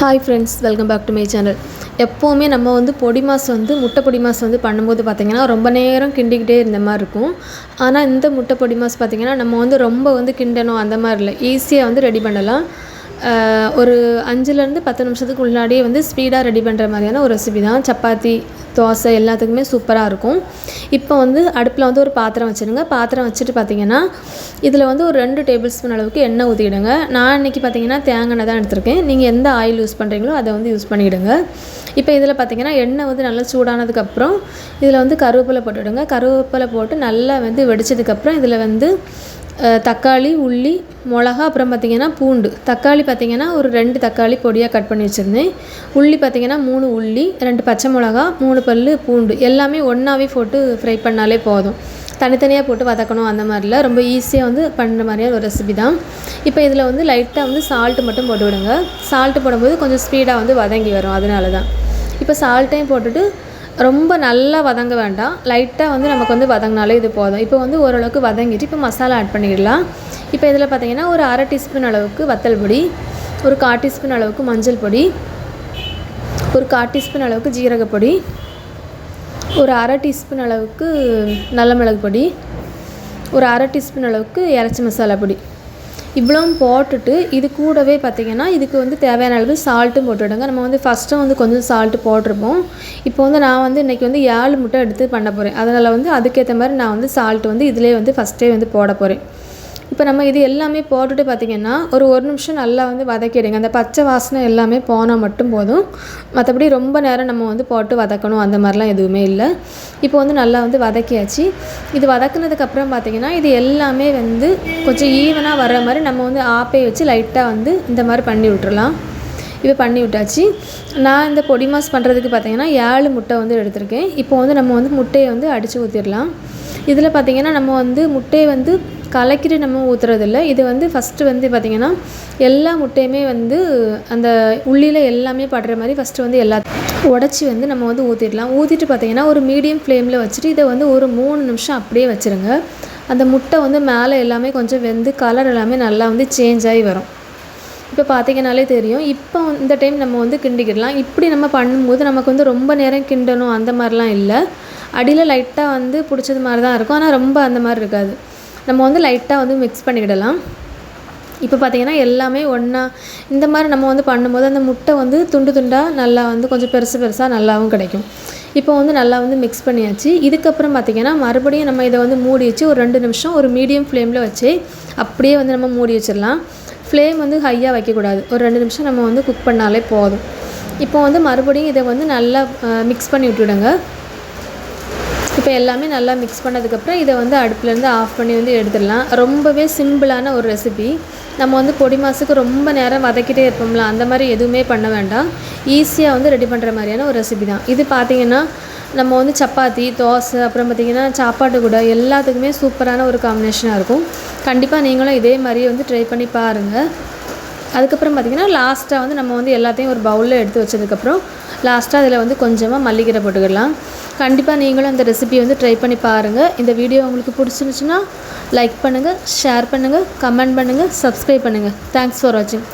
Hi friends welcome back to my channel எப்போவுமே நம்ம வந்து பொடி மாஸ் வந்து முட்டை பொடி மாஸ் வந்து பண்ணும்போது பார்த்திங்கன்னா ரொம்ப நேரம் கிண்டிக்கிட்டே இருந்த மாதிரி இருக்கும். ஆனால் இந்த முட்டை பொடி மாஸ் பார்த்திங்கன்னா நம்ம வந்து ரொம்ப வந்து கிண்டணும் அந்த மாதிரி இல்லை. ஈஸியாக வந்து ரெடி பண்ணலாம். ஒரு அஞ்சுலேருந்து பத்து நிமிஷத்துக்கு முன்னாடியே வந்து ஸ்பீடாக ரெடி பண்ணுற மாதிரியான ஒரு ரெசிபி தான். சப்பாத்தி தோசை எல்லாத்துக்குமே சூப்பராக இருக்கும். இப்போ வந்து அடுப்பில் வந்து ஒரு பாத்திரம் வச்சுடுங்க பாத்திரம் வச்சுட்டு பார்த்தீங்கன்னா இதில் வந்து ஒரு ரெண்டு டேபிள் ஸ்பூன் அளவுக்கு எண்ணெய் ஊற்றிடுங்க நான் இன்றைக்கி பார்த்தீங்கன்னா தேங்காய் எண்ணெய் தான் எடுத்திருக்கேன். நீங்கள் எந்த ஆயில் யூஸ் பண்ணுறீங்களோ அதை வந்து யூஸ் பண்ணிவிடுங்க இப்போ இதில் பார்த்தீங்கன்னா எண்ணெய் வந்து நல்லா சூடானதுக்கப்புறம் இதில் வந்து கருவேப்பிலை போட்டுவிடுங்க கருவேப்பிலை போட்டு நல்லா வந்து வெடிச்சதுக்கப்புறம் இதில் வந்து தக்காளி உள்ளி மிளகா அப்புறம் பார்த்திங்கன்னா பூண்டு. தக்காளி பார்த்திங்கன்னா ஒரு ரெண்டு தக்காளி பொடியாக கட் பண்ணி வச்சுருந்தேன். உள்ளி பார்த்திங்கன்னா மூணு உள்ளி ரெண்டு பச்சை மிளகா மூணு பல் பூண்டு. எல்லாமே ஒன்றாவே போட்டு ஃப்ரை பண்ணாலே போதும். தனித்தனியாக போட்டு வதக்கணும் அந்த மாதிரில. ரொம்ப ஈஸியாக வந்து பண்ணுற மாதிரியான ஒரு ரெசிபி தான். இப்போ இதில் வந்து லைட்டாக வந்து சால்ட்டு மட்டும் போட்டு விடுங்க. சால்ட்டு போடும்போது கொஞ்சம் ஸ்பீடாக வந்து வதங்கி வரும். அதனால தான். இப்போ சால்ட்டையும் போட்டுட்டு ரொம்ப நல்லா வதங்க வேண்டாம். லைட்டாக வந்து நமக்கு வந்து வதங்கினாலே இது போதும். இப்போ வந்து ஓரளவுக்கு வதங்கிட்டு இப்போ மசாலா ஆட் பண்ணிடலாம். இப்போ இதில் பார்த்தீங்கன்னா ஒரு அரை டீஸ்பூன் அளவுக்கு வத்தல் பொடி ஒரு கால் டீஸ்பூன் அளவுக்கு மஞ்சள் பொடி ஒரு கால் டீஸ்பூன் அளவுக்கு ஜீரகப்பொடி ஒரு அரை டீஸ்பூன் அளவுக்கு நல்ல மிளகு பொடி ஒரு அரை டீஸ்பூன் அளவுக்கு இறச்சி மசாலா பொடி. இவ்வளோவும் போட்டுட்டு இது கூடவே பார்த்திங்கன்னா இதுக்கு வந்து தேவையான அளவு சால்ட்டும் போட்டுவிடுங்க. நம்ம வந்து ஃபஸ்ட்டும் வந்து கொஞ்சம் சால்ட்டு போட்டிருப்போம். இப்போ வந்து நான் வந்து இன்றைக்கி வந்து ஏழு முட்டை எடுத்து பண்ண போகிறேன் அதனால் வந்து அதுக்கேற்ற மாதிரி நான் வந்து சால்ட் வந்து இதிலே வந்து ஃபஸ்ட்டே வந்து போட போகிறேன் இப்போ நம்ம இது எல்லாமே போட்டுட்டு பார்த்திங்கன்னா ஒரு ஒரு நிமிஷம் நல்லா வந்து வதக்கிடுங்க. அந்த பச்சை வாசனை எல்லாமே போனால் மட்டும் போதும். மற்றபடி ரொம்ப நேரம் நம்ம வந்து போட்டு வதக்கணும். அந்த மாதிரிலாம் எதுவுமே இல்லை. இப்போ வந்து நல்லா வந்து வதக்கியாச்சு. இது வதக்குனதுக்கப்புறம் பார்த்திங்கன்னா இது எல்லாமே வந்து கொஞ்சம் ஈவனாக வர்ற மாதிரி நம்ம வந்து ஆப்பே வச்சு லைட்டாக வந்து இந்த மாதிரி பண்ணி விட்டுறலாம். இப்போ பண்ணி விட்டாச்சு. நான் இந்த பொடி மாஸ் பண்ணுறதுக்கு பார்த்தீங்கன்னா ஏழு முட்டை வந்து எடுத்திருக்கேன். இப்போ வந்து நம்ம வந்து முட்டையை வந்து அடித்து ஊற்றிடலாம் இதில் பார்த்திங்கன்னா நம்ம வந்து முட்டையை வந்து கலக்கிட்டு நம்ம ஊற்றுறதில்ல இது வந்து ஃபஸ்ட்டு வந்து பார்த்திங்கன்னா எல்லா முட்டையுமே வந்து அந்த உள்ளியில் எல்லாமே படுற மாதிரி ஃபஸ்ட்டு வந்து எல்லா உடச்சி வந்து நம்ம வந்து ஊற்றிடலாம் ஊற்றிட்டு பார்த்தீங்கன்னா ஒரு மீடியம் ஃப்ளேமில் வச்சுட்டு இதை வந்து ஒரு மூணு நிமிஷம் அப்படியே வச்சுருங்க. அந்த முட்டை வந்து மேலே எல்லாமே கொஞ்சம் வெந்து கலர் எல்லாமே நல்லா வந்து சேஞ்ச் ஆகி வரும். இப்போ பார்த்தீங்கனாலே தெரியும். இப்போ இந்த டைம் நம்ம வந்து கிண்டிக்கிடலாம். இப்படி நம்ம பண்ணும்போது நமக்கு வந்து ரொம்ப நேரம் கிண்டணும் அந்த மாதிரிலாம் இல்லை. அடியில் லைட்டாக வந்து பிடிச்சது மாதிரி தான் இருக்கும். ஆனால் ரொம்ப அந்த மாதிரி இருக்காது. நம்ம வந்து லைட்டாக வந்து மிக்ஸ் பண்ணிக்கிடலாம் இப்போ பார்த்தீங்கன்னா எல்லாமே ஒன்றா இந்த மாதிரி நம்ம வந்து பண்ணும்போது அந்த முட்டை வந்து துண்டு துண்டாக நல்லா வந்து கொஞ்சம் பெருசு பெருசாக நல்லாவும் கிடைக்கும். இப்போ வந்து நல்லா வந்து மிக்ஸ் பண்ணியாச்சு. இதுக்கப்புறம் பார்த்திங்கன்னா மறுபடியும் நம்ம இதை வந்து மூடி வச்சு ஒரு ரெண்டு நிமிஷம் ஒரு மீடியம் ஃப்ளேமில் வச்சு அப்படியே வந்து நம்ம மூடி வச்சிடலாம். ஃப்ளேம் வந்து ஹையாக வைக்கக்கூடாது. ஒரு ரெண்டு நிமிஷம் நம்ம வந்து குக் பண்ணாலே போதும். இப்போ வந்து மறுபடியும் இதை வந்து நல்லா மிக்ஸ் பண்ணி விட்டுவிடுங்க இப்போ எல்லாமே நல்லா மிக்ஸ் பண்ணதுக்கப்புறம் இதை வந்து அடுப்புலேருந்து ஆஃப் பண்ணி வந்து எடுத்துடலாம். ரொம்பவே சிம்பிளான ஒரு ரெசிபி நம்ம வந்து பொடி மாசுக்கு ரொம்ப நேரம் வதக்கிட்டே இருப்போம்ல அந்த மாதிரி எதுவுமே பண்ண வேண்டாம். ஈஸியாக வந்து ரெடி பண்ணுற மாதிரியான ஒரு ரெசிபி தான். இது பார்த்திங்கன்னா நம்ம வந்து சப்பாத்தி தோசை அப்புறம் பார்த்திங்கன்னா சாப்பாட்டு கூட எல்லாத்துக்குமே சூப்பரான ஒரு காம்பினேஷனாக இருக்கும். கண்டிப்பாக நீங்களும் இதே மாதிரி வந்து ட்ரை பண்ணி பாருங்கள் அதுக்கப்புறம் பார்த்திங்கன்னா லாஸ்ட்டாக வந்து நம்ம வந்து எல்லாத்தையும் ஒரு பவுலில் எடுத்து வச்சதுக்கப்புறம் லாஸ்ட்டாக அதில் வந்து கொஞ்சமாக மல்லிக்கீரை போட்டுக்கிடலாம் கண்டிப்பாக நீங்களும் அந்த ரெசிபியை வந்து ட்ரை பண்ணி பாருங்கள் இந்த வீடியோ உங்களுக்கு பிடிச்சிருந்துச்சுன்னா லைக் பண்ணுங்கள் ஷேர் பண்ணுங்கள் கமெண்ட் பண்ணுங்கள் சப்ஸ்கிரைப் பண்ணுங்கள் தேங்க்ஸ் ஃபார் வாட்சிங்